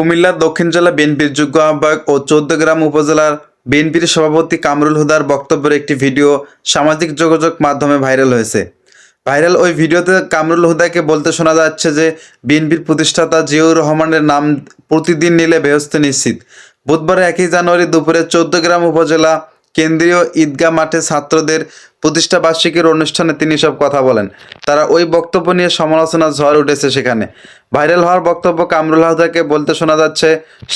কুমিল্লার দক্ষিণ জেলা বিএনপির যোগ্য আহ্বায়ক ও চৌদ্দগ্রাম উপজেলার বিএনপির সভাপতি কামরুল হুদার বক্তব্যের একটি ভিডিও সামাজিক যোগাযোগ মাধ্যমে ভাইরাল হয়েছে। ভাইরাল ওই ভিডিওতে কামরুল হুদাকে বলতে শোনা যাচ্ছে যে, বিএনপির প্রতিষ্ঠাতা জিয়াউর রহমানের নাম প্রতিদিন নিলে বেহস্ত নিশ্চিত। বুধবার একই জানুয়ারি দুপুরে চৌদ্দগ্রাম উপজেলা কেন্দ্রীয় ঈদগাহ মাঠে ছাত্রদের প্রতিষ্ঠা বার্ষিকীর অনুষ্ঠানে তিনি সব কথা বলেন। তারা ওই বক্তব্য নিয়ে সমালোচনা ঝড় উঠেছে সেখানে। ভাইরাল হওয়ার বক্তব্য কামরুল হাদাকে বলতে শোনা যাচ্ছে,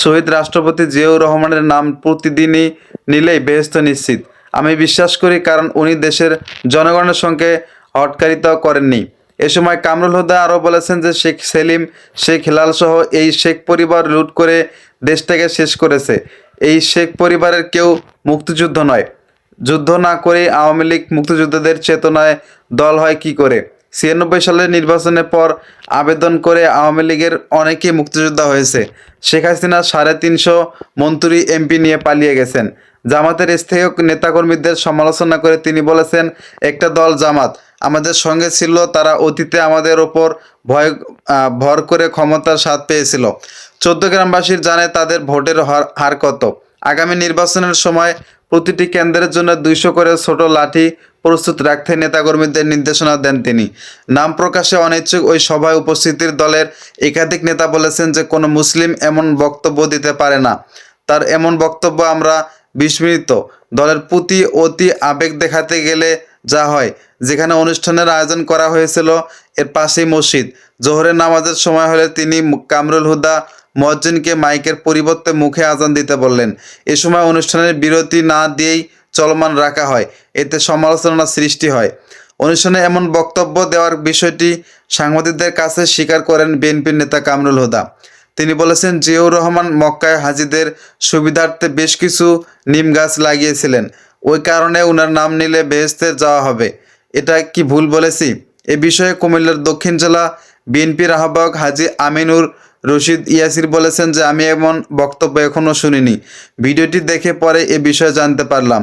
শহীদ রাষ্ট্রপতি জিয়াউর রহমানের নাম প্রতিদিনই নিলেই বেহস্ত নিশ্চিত। আমি বিশ্বাস করি কারণ উনি দেশের জনগণের সঙ্গে হটকারিতা করেননি। এ সময় কামরুল হুদা আরও বলেছেন যে শেখ সেলিম, শেখ হেলাল সহ এই শেখ পরিবার লুট করে দেশটাকে শেষ করেছে। এই শেখ পরিবারের কেউ মুক্তিযুদ্ধ নয়। যুদ্ধ না করে আওয়ামী লীগ মুক্তিযোদ্ধাদের চেতনায় দল হয় কি করে? ছিয়ানব্বই সালের নির্বাচনের পর আবেদন করে আওয়ামী লীগের অনেকেই মুক্তিযোদ্ধা হয়েছে। শেখ হাসিনা সাড়ে তিনশো মন্ত্রী এমপি নিয়ে পালিয়ে গেছেন। জামাতের স্থায়ী নেতাকর্মীদের সমালোচনা করে তিনি বলেছেন, একটা দল জামাত আমাদের সঙ্গে ছিল, তারা অতীতে আমাদের ওপর ভয় ভর করে ক্ষমতার স্বাদ পেয়েছিল। চোদ্দ গ্রামবাসীর জানে তাদের ভোটের হার কত। আগামী নির্বাচনের সময় প্রতিটি কেন্দ্রের জন্য দুইশো করে ছোট লাঠি প্রস্তুত রাখতে নেতাকর্মীদের নির্দেশনা দেন তিনি। নাম প্রকাশে অনিচ্ছুক ওই সভায় উপস্থিতির দলের একাধিক নেতা বলেছেন যে, কোনো মুসলিম এমন বক্তব্য দিতে পারে না। তার এমন বক্তব্য আমরা বিস্মৃত। দলের প্রতি অতি আবেগ দেখাতে গেলে যা হয়। যেখানে অনুষ্ঠানের আয়োজন করা হয়েছিল, এর পাশেই মসজিদ। জোহরের নামাজের সময় হলে তিনি কামরুল হুদা মজ্জিনকে মাইকের পরিবর্তে মুখে আজান দিতে বললেন। এ সময় অনুষ্ঠানের বিরতি না দিয়েই চলমান রাখা হয়। এতে সমালোচনা সৃষ্টি হয়। অনুষ্ঠানে এমন বক্তব্য দেওয়ার বিষয়টি সাংবাদিকদের কাছে স্বীকার করেন বিএনপির নেতা কামরুল হুদা। তিনি বলেছেন, জিয়াউর রহমান মক্কায় হাজিদের সুবিধার্থে বেশ কিছু নিম গাছ লাগিয়েছিলেন। ওই কারণে ওনার নাম নিলে বেহেস্তে যাওয়া হবে। এটা কি ভুল বলেছি? এ বিষয়ে কুমিল্লার দক্ষিণ জেলা বিএনপির আহ্বায়ক হাজি আমিনুর রশিদ ইয়াসির বলেছেন যে, আমি এমন বক্তব্য এখনও শুনিনি। ভিডিওটি দেখে পরে এ বিষয়ে জানতে পারলাম।